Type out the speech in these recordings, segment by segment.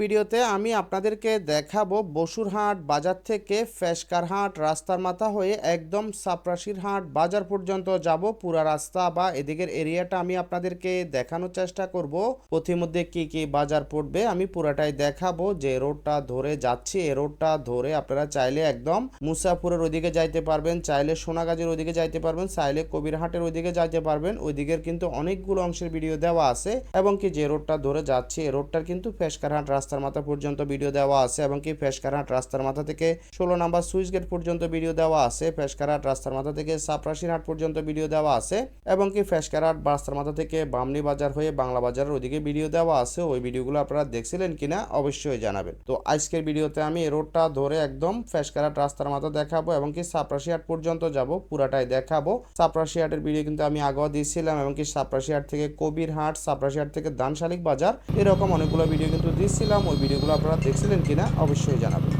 ভিডিওতে আমি আপনাদেরকে দেখাবো বসুরহাট বাজার থেকে ফেসকারহাট রাস্তার মাথা হয়ে একদম সাপরাশির হাট, বাজার পর্যন্ত যাব, পুরা রাস্তা বা এদিকের এরিয়াটা আমি আপনাদেরকে দেখানোর চেষ্টা করব। পথিমধ্যে কি কি বাজার পড়বে আমি পুরাটাই দেখাবো। যে রোডটা ধরে যাচ্ছি এই রোডটা ধরে আপনারা চাইলে একদম মুসাফুরের ওইদিকে যাইতে পারবেন, চাইলে সোনাগাজীর ওইদিকে যাইতে পারবেন, চাইলে কবিরহাটের ওইদিকে যাইতে পারবেন। ওইদিকের কিন্তু অনেকগুলো অংশের ভিডিও দেওয়া আছে। এবং কি যে রোডটা ধরে যাচ্ছে এই রোডটার কিন্তু ফেসকারহাট রাস্তার মাথা পর্যন্ত ভিডিও দেওয়া আছে এবং কি ফেসকারহাট রাস্তার মাথা থেকে ষোলো নাম্বার সুইচ গেট পর্যন্ত ভিডিও দেওয়া আছে। ফেসকারহাট রাস্তার মাথা থেকে সাপরাশির হাট পর্যন্ত ভিডিও দেওয়া আছে এবং কি ফেসকারহাট রাস্তার মাথা থেকে বামনি বাজার হয়ে বাংলা বাজারের ওইদিকে ভিডিও দেওয়া আছে। ওই ভিডিওগুলো আপনারা দেখছিলেন কিনা অবশ্যই জানাবেন। তো আজকের ভিডিওতে আমি রোডটা ধরে একদম ফেসকারহাট রাস্তার মাথা দেখাবো এবং কি সাপরাশি হাট পর্যন্ত যাব, পুরাটাই দেখাবো। সাপরাশি হাটের ভিডিও কিন্তু আমি আগেও দিয়েছিলাম এবং কি সাপরাশি হাট থেকে কবির হাট সাপরাশি হাট থেকে দানশালিক বাজার, এরকম অনেকগুলো ভিডিও কিন্তু দিয়েছিলাম। ওই ভিডিওগুলো আপনারা দেখছিলেন কিনা অবশ্যই জানাবেন।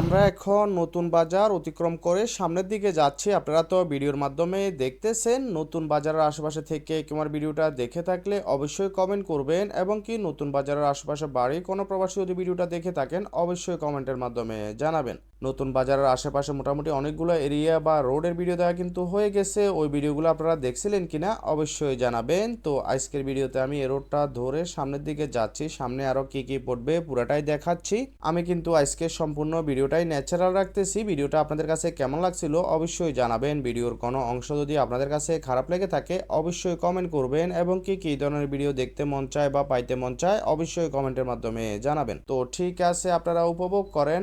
আমরা এখন নতুন বাজার অতিক্রম করে সামনের দিকে যাচ্ছি। আপনারা তো ভিডিওর মাধ্যমে দেখতেছেন, নতুন বাজারের আশেপাশে থেকে তোমার ভিডিওটা দেখে থাকলে অবশ্যই কমেন্ট করবেন এবং কি নতুন বাজারের আশেপাশে বাড়ি কোনো প্রবাসী যদি ভিডিওটা দেখে থাকেন, অবশ্যই কমেন্টের মাধ্যমে জানাবেন। নতুন বাজারের আশেপাশে মোটামুটি অনেকগুলো এরিয়া বা রোডের ভিডিও দেওয়া কিন্তু হয়ে গেছে। ওই ভিডিওগুলো আপনারা দেখছিলেন কি না অবশ্যই জানাবেন। তো আজকের ভিডিওতে আমি এই রোডটা ধরে সামনের দিকে যাচ্ছি। সামনে আরও কি কি পড়বে পুরাটাই দেখাচ্ছি। আমি কিন্তু আজকে সম্পূর্ণ ভিডিওটাই ন্যাচারাল রাখতেছি। ভিডিওটা আপনাদের কাছে কেমন লাগছিল অবশ্যই জানাবেন। ভিডিওর কোনো অংশ যদি আপনাদের কাছে খারাপ লেগে থাকে অবশ্যই কমেন্ট করবেন এবং কি কি ধরনের ভিডিও দেখতে মন চায় বা পাইতে মন চায় অবশ্যই কমেন্টের মাধ্যমে জানাবেন। তো ঠিক আছে, আপনারা উপভোগ করেন।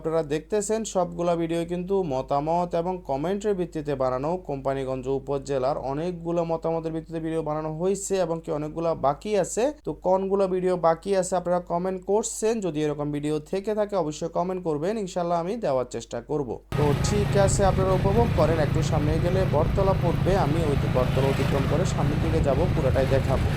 আপনারা দেখতেছেন, সবগুলা ভিডিও কিন্তু মতামত এবং কমেন্টের ভিত্তিতে বানানো কোম্পানিগঞ্জ উপজেলার অনেকগুলো মতামতের ভিত্তিতে ভিডিও বানানো হয়েছে এবং কি অনেকগুলো বাকি আছে। তো কোনগুলো ভিডিও বাকি আছে আপনারা কমেন্ট করছেন? যদি এরকম ভিডিও থেকে থাকে অবশ্যই কমেন্ট করবেন। ইনশাল্লাহ আমি দেওয়ার চেষ্টা করব। তো ঠিক আছে, আপনারা উপভোগ করেন। একটু সামনে গেলে বটতলা পড়বে। আমি ওই বটতলা অতিক্রম করে সামনের দিকে যাব, পুরোটাই দেখাবো।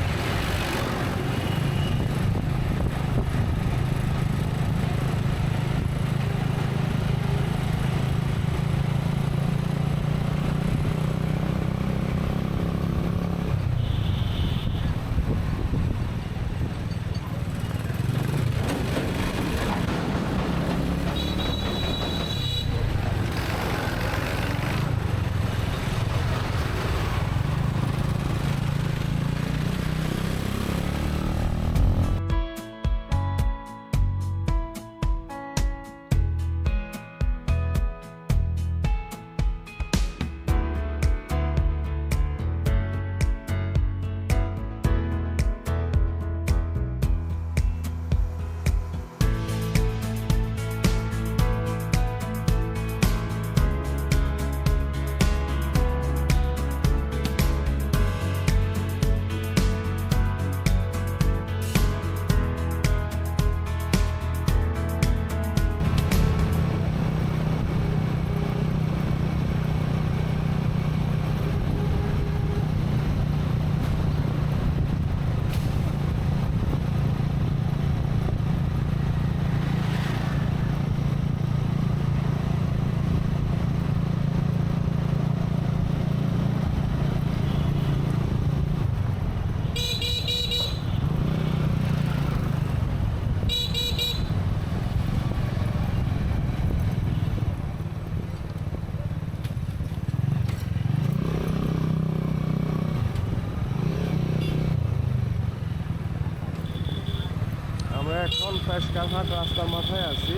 ফ্যাসকারহাট রাস্তার মাথায় আছি।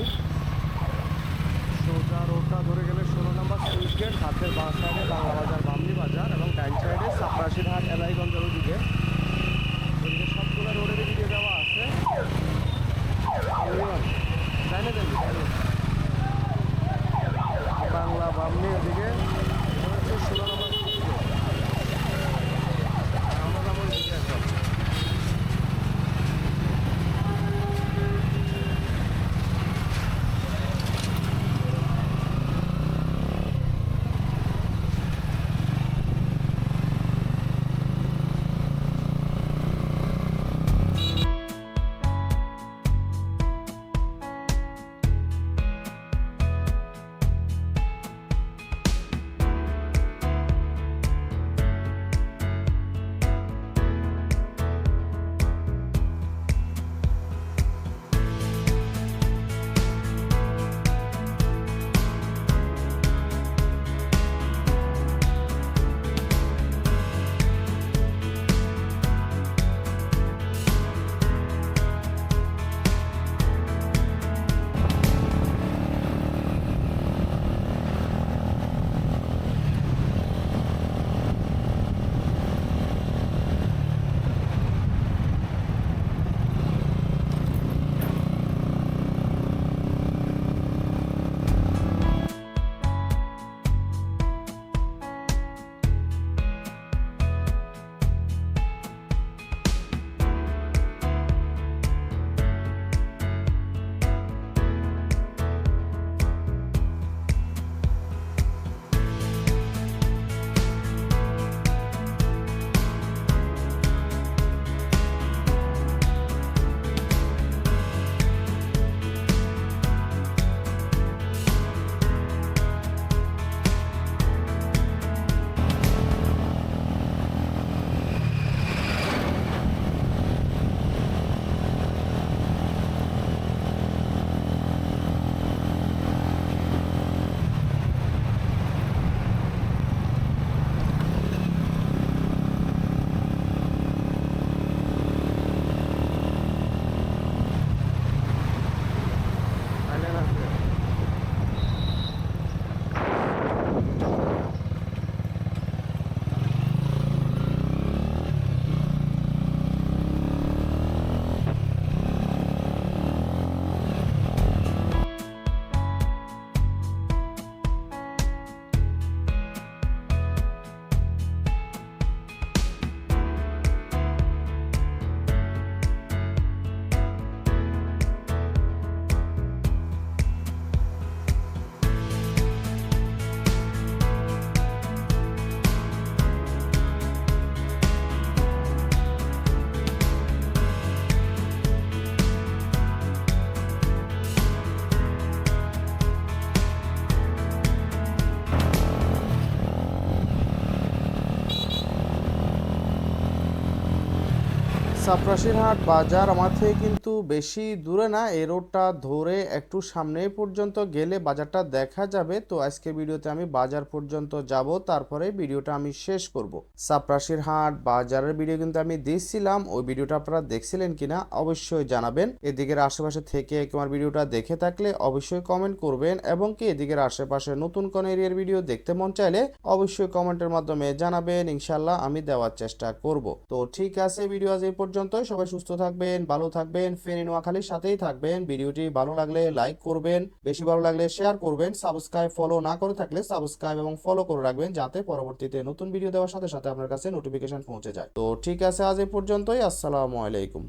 সোজা রোডটা ধরে গেলে ষোলো নম্বর সুইচ গেট হাতের বাঁ সাইডে বাংলা বাজার, বামনি বাজার এবং ডাইন সাইডে সাপরাশির হাট এলাইগঞ্জের ওদিকে। ওদিকে সবগুলো রোডের দিকে যাওয়া আছে। বাংলা বামনি ওদিকে। ষোলো নম্বর সাপ্রাসির হাট বাজার আমার থেকে কিন্তু বেশি দূরে না। এই রোডটা ধরে একটু সামনে পর্যন্ত গেলে বাজারটা দেখা যাবে। তো আজকে ভিডিওতে আমি বাজার পর্যন্ত যাব, তারপরে ভিডিওটা আমি শেষ করব। সাপ্রাসির হাট বাজারের ভিডিও কিন্তু আমি দিয়েছিলাম ওই ভিডিওটা আপনারা দেখছিলেন কিনা অবশ্যই জানাবেন। এদিকের আশেপাশে থেকে তোমার ভিডিওটা দেখে থাকলে অবশ্যই কমেন্ট করবেন এবং কি এদিকের আশেপাশে নতুন কোন এরিয়ার ভিডিও দেখতে মন চাইলে অবশ্যই কমেন্টের মাধ্যমে জানাবেন। ইনশাল্লাহ আমি দেওয়ার চেষ্টা করব। তো ঠিক আছে, ভিডিও আজ এই পর্যন্তই। সবাই সুস্থ থাকবেন, ভালো থাকবেন, ফেনে নোয়াখালীর সাথেই থাকবেন। ভিডিওটি ভালো লাগলে লাইক করবেন, বেশি ভালো লাগলে শেয়ার করবেন, সাবস্ক্রাইব, ফলো না করে থাকলে সাবস্ক্রাইব এবং ফলো করে রাখবেন যাতে পরবর্তীতে নতুন ভিডিও দেওয়ার সাথে সাথে আপনার কাছে নোটিফিকেশন পৌঁছে যায়। তো ঠিক আছে, আজ এ পর্যন্তই। আসসালামু আলাইকুম।